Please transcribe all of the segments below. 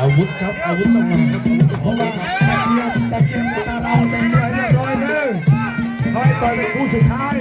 อาวุธครับอาวุธต้องมีครับอาวุธต้องเพราะมีว่าครับตะเกียบตะเกียบตาเราเป็นมวยเรียบร้อยเลยคอยต่อยเป็นคู่สุดท้าย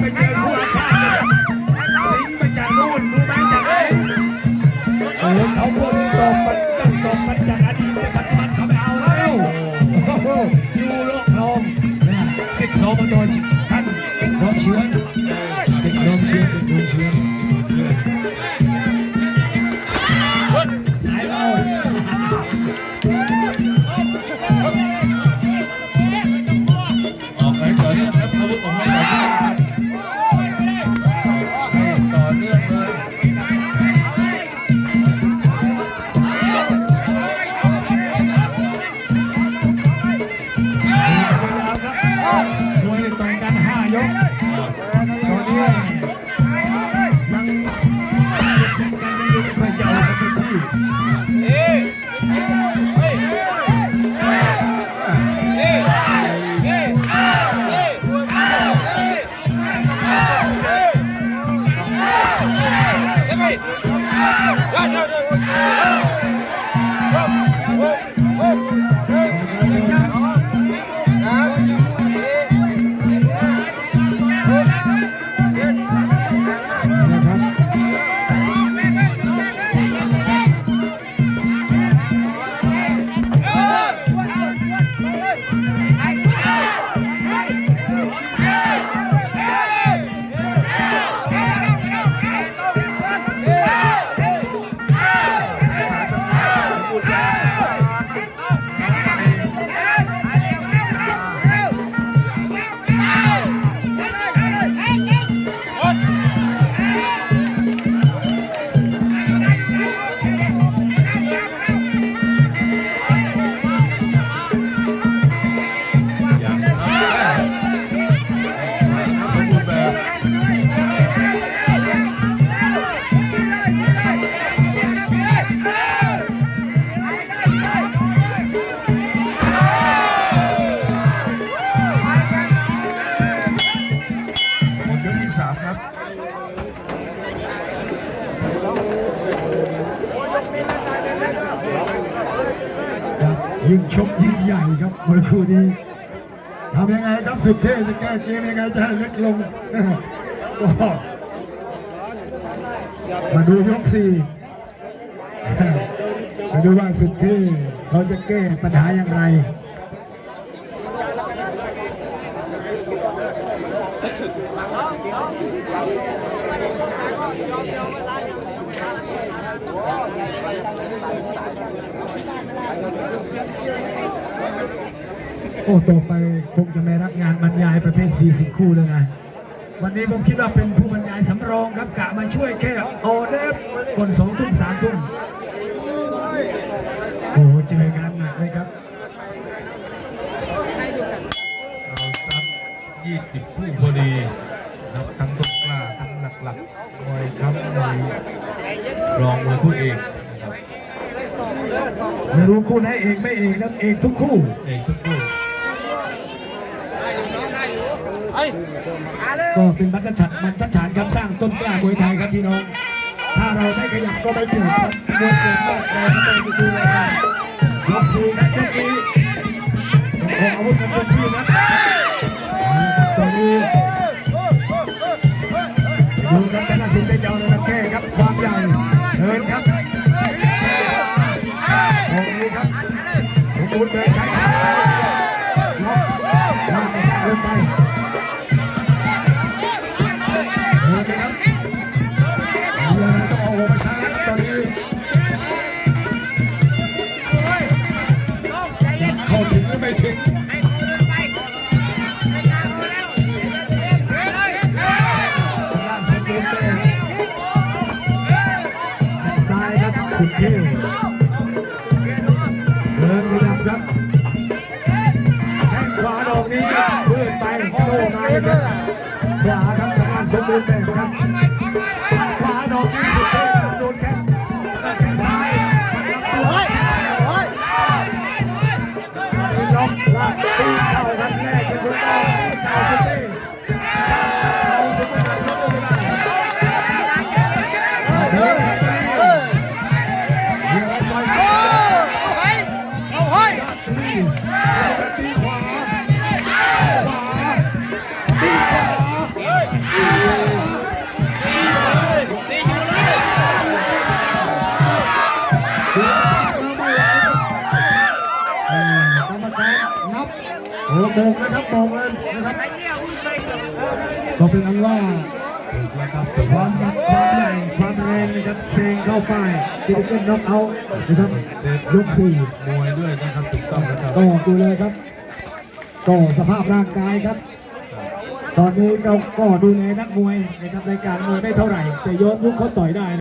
ไปเจอคู่อาฆาตเลยสิงมาจากนู่นรู้ไหมจากไหนโอ้โหเขาพวกนี้ตบมันตั้งตบมันจากอดีตปัจจุบันเขาไม่เอาแล้วโอ้โหยู่โลกลองสิบสอบตท่านเป็น ยิ่งชกยิ่งใหญ่ครับมวยคู่นี้ทำยังไงครับสุดเท่จะแก้เกมยังไงจะให้เล็กลงก็มาดูยกสี่มาดูว่าสุดเท่เขาจะแก้ปัญหาอย่างไร โอ้ต่อไปคงจะไม่รับงานบรรยายประเภท 40 คู่แล้วนะ วันนี้ผมคิดว่าเป็นผู้บรรยายสำรองครับกะมาช่วยแค่ออเดอร์คนสองทุ่มสามทุ่มโอ้เจองานหนักเลยครับเราซัด20 คู่พอดีครับทั้งต้นกล้าทั้งหลักหลักๆมวยคำมวยรองมวยคู่เอก ไม่รู้คู่ไหนเอกไม่เอกนะเอกทุกคู่เอกทุกคู่ก็เป็นบรรทัดฐานบรรทัดฐานครับสร้างต้นกล้ามวยไทยครับพี่น้อง ถ้าเราไม่ขยับก็ไม่เกิดครับมวยเกิดมากเราก็ต้องไปดูเลยครับยกสี่ครับยกนี้ยังคงอาวุธกันเต็มที่นะเอาละครับตอนนี้ดูครับธน สมบูรณ์แบบครับปัดขวาดอกนี้สุดเท่โดนแข้งแข้งซ้ายรับตัวล็อกลากตีเข่าครับแรกเป็นคนออกตีเข่าสุดเท่ชาเอาสมบูรณ์แบบลดลงม่ไโอ้โบกนะครับโบกเลยนะครับก็เป็นอันว่าถูกแล้วครับความหนักความใหญ่ความแรงนะครับเซงเข้าไปกิติเกนน็อกเอาท์นะครับเซฟยกสี่มวยด้วยนะครับถูกต้องแล้วครับก็ดูเลยครับก็สภาพร่างกายครับ ตอนนี้เราก็ดูแลนักมวยนะครับในการมวยไม่เท่าไหร่ แต่ย้อนยุคเขาต่อยได้